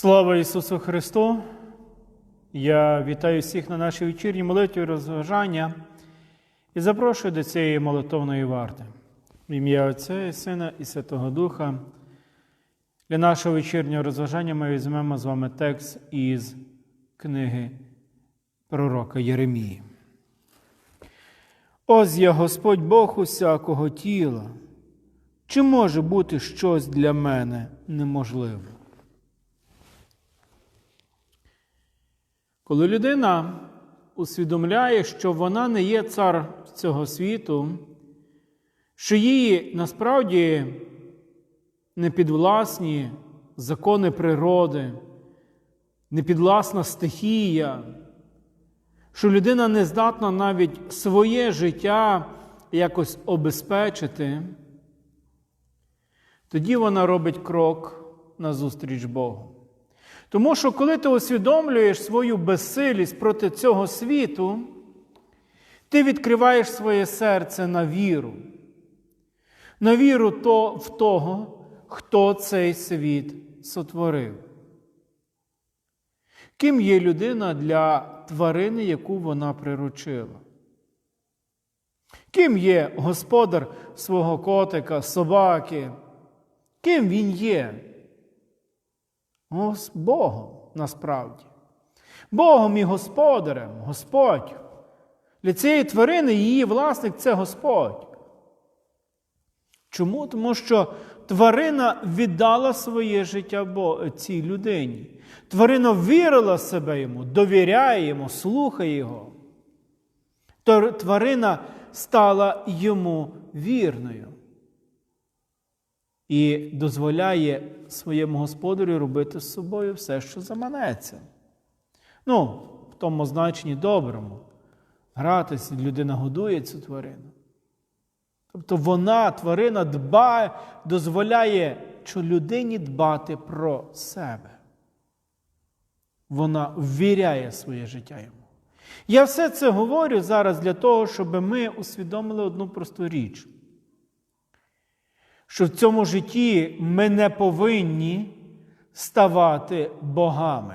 Слава Ісусу Христу! Я вітаю всіх на нашій вечірній молитві розважання і запрошую до цієї молитовної варти. В ім'я Отця і Сина і Святого Духа. Для нашого вечірнього розважання ми візьмемо з вами текст із книги пророка Єремії. Ось я Господь Бог усякого тіла. Чи може бути щось для мене неможливе? Коли людина усвідомляє, що вона не є цар цього світу, що їй насправді не підвласні закони природи, не підвласна стихія, що людина не здатна навіть своє життя якось обезпечити, тоді вона робить крок назустріч Богу. Тому що коли ти усвідомлюєш свою безсилість проти цього світу, ти відкриваєш своє серце на віру, на віру то в того, хто цей світ сотворив. Ким є людина для тварини, яку вона приручила? Ким є господар свого котика, собаки? Ким він є? Ось Богом насправді. Богом і господарем, Господь. Для цієї тварини її власник це Господь. Чому? Тому що тварина віддала своє життя цій людині. Тварина вірила себе йому, довіряє йому, слухає його. Тварина стала йому вірною і дозволяє своєму господарю робити з собою все, що заманеться. Ну, в тому значенні доброму. Гратися, людина годує цю тварину. Тобто вона, тварина, дбає, дозволяє людині дбати про себе. Вона ввіряє своє життя йому. Я все це говорю зараз для того, щоб ми усвідомили одну просту річ що в цьому житті ми не повинні ставати богами.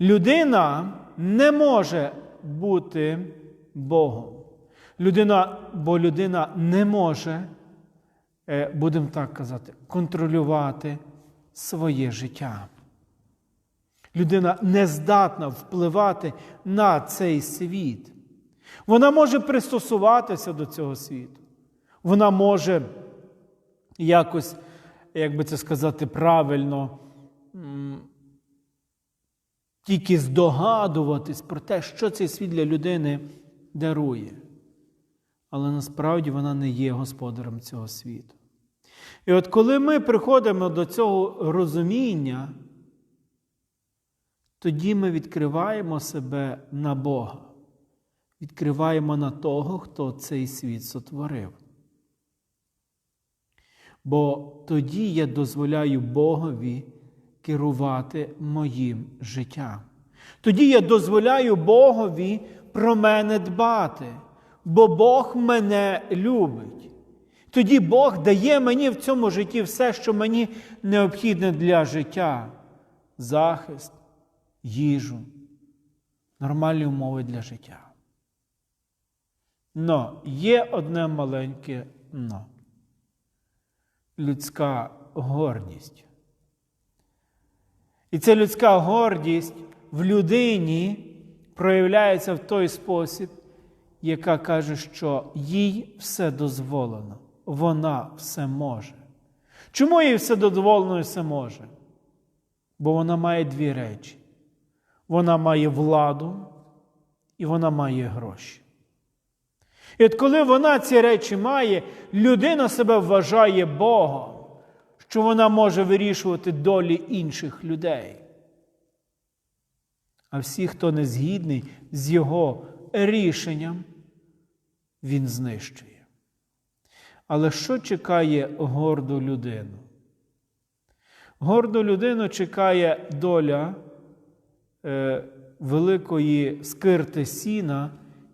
Людина не може бути Богом. Людина, Бо людина не може, е, будемо так казати, контролювати своє життя. Людина не здатна впливати на цей світ. Вона може пристосуватися до цього світу. Вона може якось, як би це сказати правильно, тільки здогадуватись про те, що цей світ для людини дарує. Але насправді вона не є господарем цього світу. І от коли ми приходимо до цього розуміння, тоді ми відкриваємо себе на Бога, відкриваємо на того, хто цей світ сотворив. Бо тоді я дозволяю Богові керувати моїм життям. Тоді я дозволяю Богові про мене дбати, бо Бог мене любить. Тоді Бог дає мені в цьому житті все, що мені необхідне для життя: захист, їжу, нормальні умови для життя. Но є одне маленьке но людська гордість. І ця людська гордість в людині проявляється в той спосіб, яка каже, що їй все дозволено, вона все може. Чому їй все дозволено і все може? Бо вона має дві речі: вона має владу і вона має гроші. І от коли вона ці речі має, людина себе вважає Богом, що вона може вирішувати долі інших людей. А всі, хто не згідний з його рішенням, він знищує. Але що чекає горду людину? Горду людину чекає доля е, великої скирти сіна,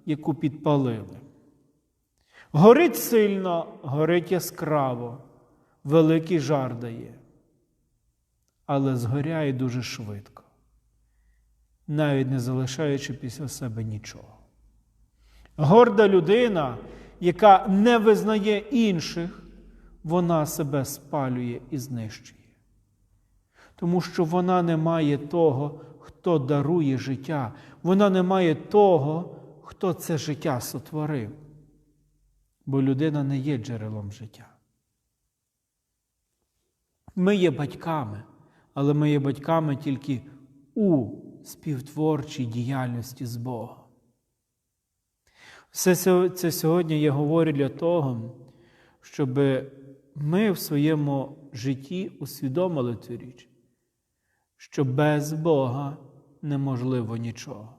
яку підпалили. Горить сильно, горить яскраво, великий жар дає. але згоряє дуже швидко, навіть не залишаючи після себе нічого. Горда людина, яка не визнає інших, вона себе спалює і знищує. Тому що вона не має того, хто дарує життя, вона не має того, хто це життя сотворив. Бо людина не є джерелом життя. Ми є батьками, але ми є батьками тільки у співтворчій діяльності з Богом. Все це сьогодні я говорю для того, щоб ми в своєму житті усвідомили цю річ, що без Бога неможливо нічого,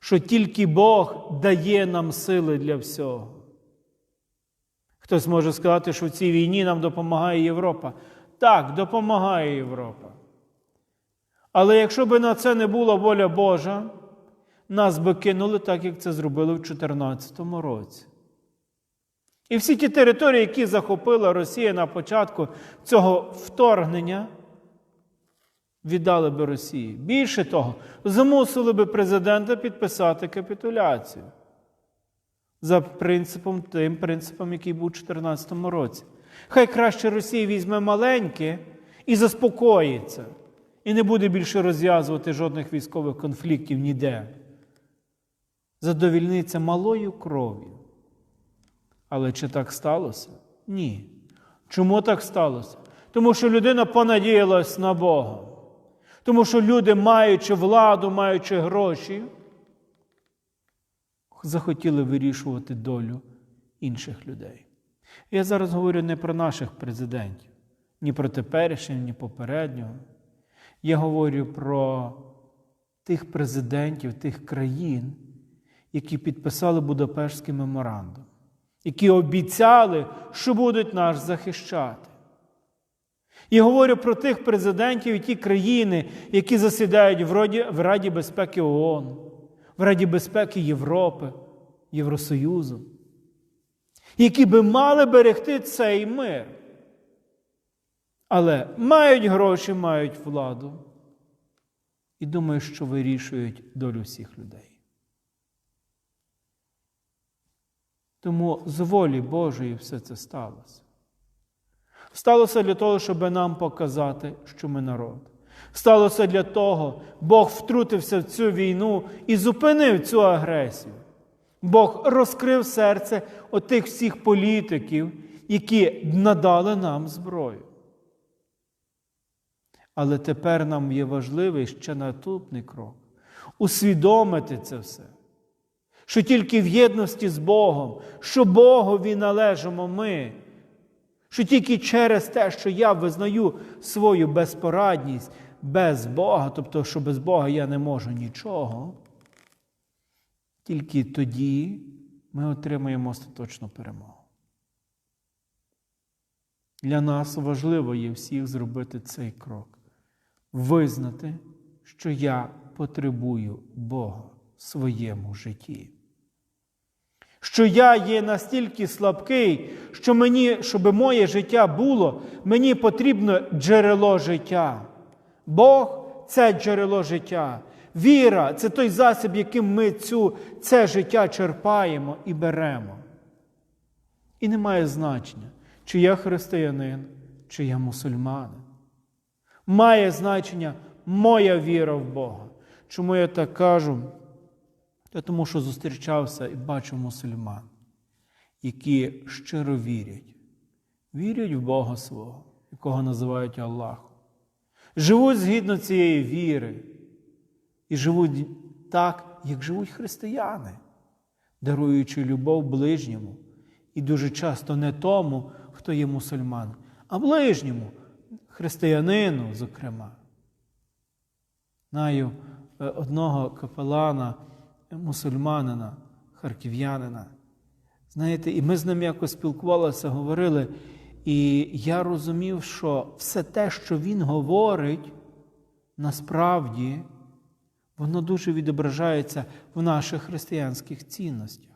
що тільки Бог дає нам сили для всього. Хтось може сказати, що в цій війні нам допомагає Європа. Так, допомагає Європа. Але якщо б на це не була воля Божа, нас би кинули так, як це зробили в 2014 році. І всі ті території, які захопила Росія на початку цього вторгнення, віддали би Росії. Більше того, змусили би президента підписати капітуляцію за принципом, тим принципом, який був у 2014 році. Хай краще Росія візьме маленьке і заспокоїться, і не буде більше розв'язувати жодних військових конфліктів ніде. Задовільниться малою кров'ю. Але чи так сталося? Ні. Чому так сталося? Тому що людина понадіялась на Бога. Тому що люди, маючи владу, маючи гроші, захотіли вирішувати долю інших людей. Я зараз говорю не про наших президентів, ні про теперішнього, ні попереднього. Я говорю про тих президентів, тих країн, які підписали Будапештський меморандум, які обіцяли, що будуть нас захищати. І говорю про тих президентів і ті країни, які засідають в Раді, безпеки ООН, в Раді безпеки Європи, Євросоюзу, які би мали берегти цей мир. Але мають гроші, мають владу і думають, що вирішують долю всіх людей. Тому з волі Божої все це сталося. Сталося для того, щоб нам показати, що ми народ. Сталося для того, Бог втрутився в цю війну і зупинив цю агресію. Бог розкрив серце отих всіх політиків, які надали нам зброю. Але тепер нам є важливий ще наступний крок усвідомити це все. Що тільки в єдності з Богом, що Богові належимо ми, що тільки через те, що я визнаю свою безпорадність без Бога, тобто, що без Бога я не можу нічого, тільки тоді ми отримаємо остаточну перемогу. Для нас важливо є всіх зробити цей крок, визнати, що я потребую Бога в своєму житті. Що я є настільки слабкий, що мені, щоб моє життя було, мені потрібно джерело життя. Бог це джерело життя. Віра це той засіб, яким ми цю, це життя черпаємо і беремо. І не має значення, чи я християнин, чи я мусульманин. Має значення моя віра в Бога. Чому я так кажу? Та тому що зустрічався і бачив мусульман, які щиро вірять, вірять в Бога свого, якого називають Аллахом. Живуть згідно цієї віри і живуть так, як живуть християни, даруючи любов ближньому. І дуже часто не тому, хто є мусульман, а ближньому, християнину, зокрема. Знаю е, одного капелана, мусульманина, харків'янина. Знаєте, і ми з ним якось спілкувалися, говорили, і я розумів, що все те, що він говорить, насправді, воно дуже відображається в наших християнських цінностях.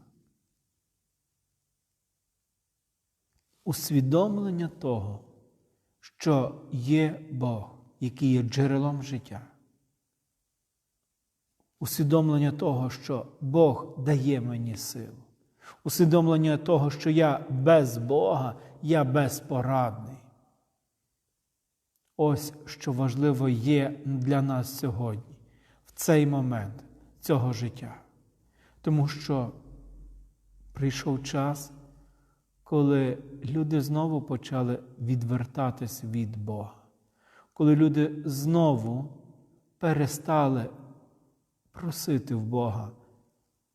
Усвідомлення того, що є Бог, який є джерелом життя. Усвідомлення того, що Бог дає мені силу. Усвідомлення того, що я без Бога, я безпорадний. Ось що важливо є для нас сьогодні, в цей момент цього життя. Тому що прийшов час, коли люди знову почали відвертатись від Бога, коли люди знову перестали просити в Бога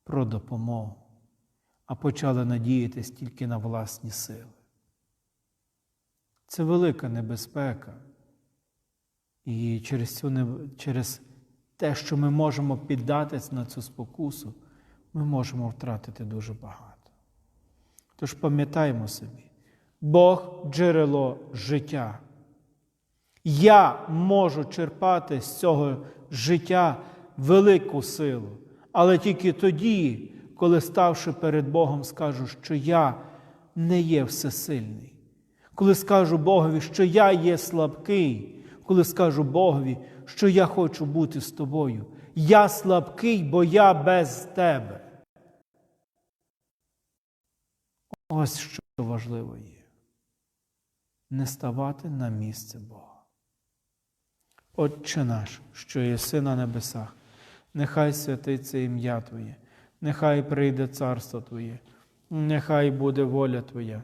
про допомогу, а почали надіятись тільки на власні сили. Це велика небезпека. І через, цю, через те, що ми можемо піддатись на цю спокусу, ми можемо втратити дуже багато. Тож пам'ятаємо собі, Бог джерело життя. Я можу черпати з цього життя велику силу, але тільки тоді, коли, ставши перед Богом, скажу, що я не є всесильний. Коли скажу Богові, що я є слабкий, коли скажу Богові, що я хочу бути з тобою. Я слабкий, бо я без тебе. Ось що важливо є. Не ставати на місце Бога. Отче наш, що єси на небесах, нехай святиться ім'я Твоє, нехай прийде царство Твоє, нехай буде воля Твоя,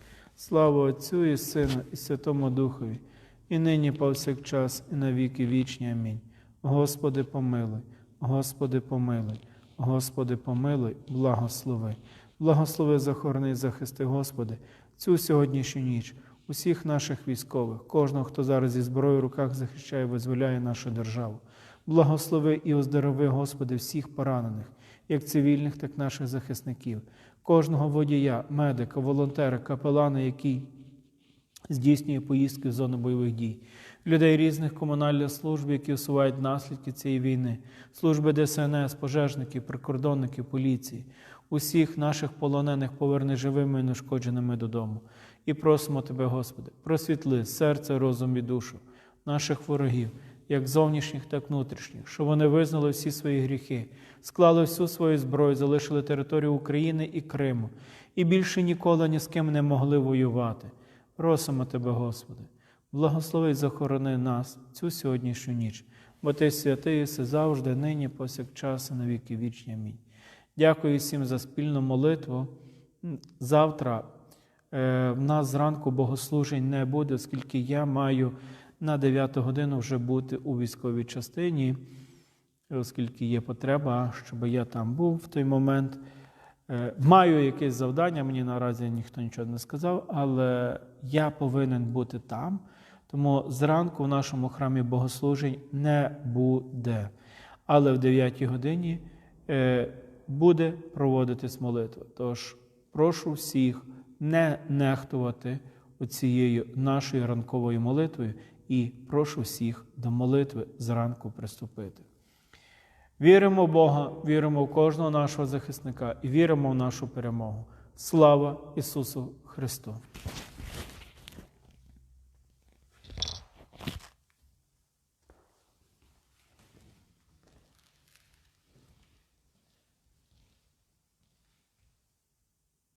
Слава Отцю і Сину, і Святому Духові, і нині повсякчас, і на віки вічні. Амінь. Господи, помилуй, Господи, помилуй, Господи, помилуй, благослови. Благослови, захорони, захисти, Господи, цю сьогоднішню ніч, усіх наших військових, кожного, хто зараз зі зброєю в руках захищає, визволяє нашу державу. Благослови і оздорови, Господи, всіх поранених, як цивільних, так і наших захисників, кожного водія, медика, волонтера, капелана, який здійснює поїздки в зону бойових дій, людей різних комунальних служб, які усувають наслідки цієї війни, служби ДСНС, пожежників, прикордонників, поліції, усіх наших полонених поверни живими і нешкодженими додому. І просимо Тебе, Господи, просвітли серце, розум і душу наших ворогів, як зовнішніх, так внутрішніх, щоб вони визнали всі свої гріхи, склали всю свою зброю, залишили територію України і Криму, і більше ніколи ні з ким не могли воювати. Просимо Тебе, Господи, благослови і захорони нас цю сьогоднішню ніч, бо Ти святий єси завжди, нині, повсякчас і на віки вічні. Амінь. Дякую всім за спільну молитву. Завтра е, в нас зранку богослужень не буде, оскільки я маю на 9 годину вже бути у військовій частині, оскільки є потреба, щоб я там був в той момент. Е, Маю якесь завдання, мені наразі ніхто нічого не сказав, але я повинен бути там. Тому зранку в нашому храмі богослужень не буде. Але в 9 годині е, буде проводитись молитва. Тож прошу всіх не нехтувати цією нашою ранковою молитвою і прошу всіх до молитви зранку приступити. Віримо в Бога, віримо в кожного нашого захисника і віримо в нашу перемогу. Слава Ісусу Христу!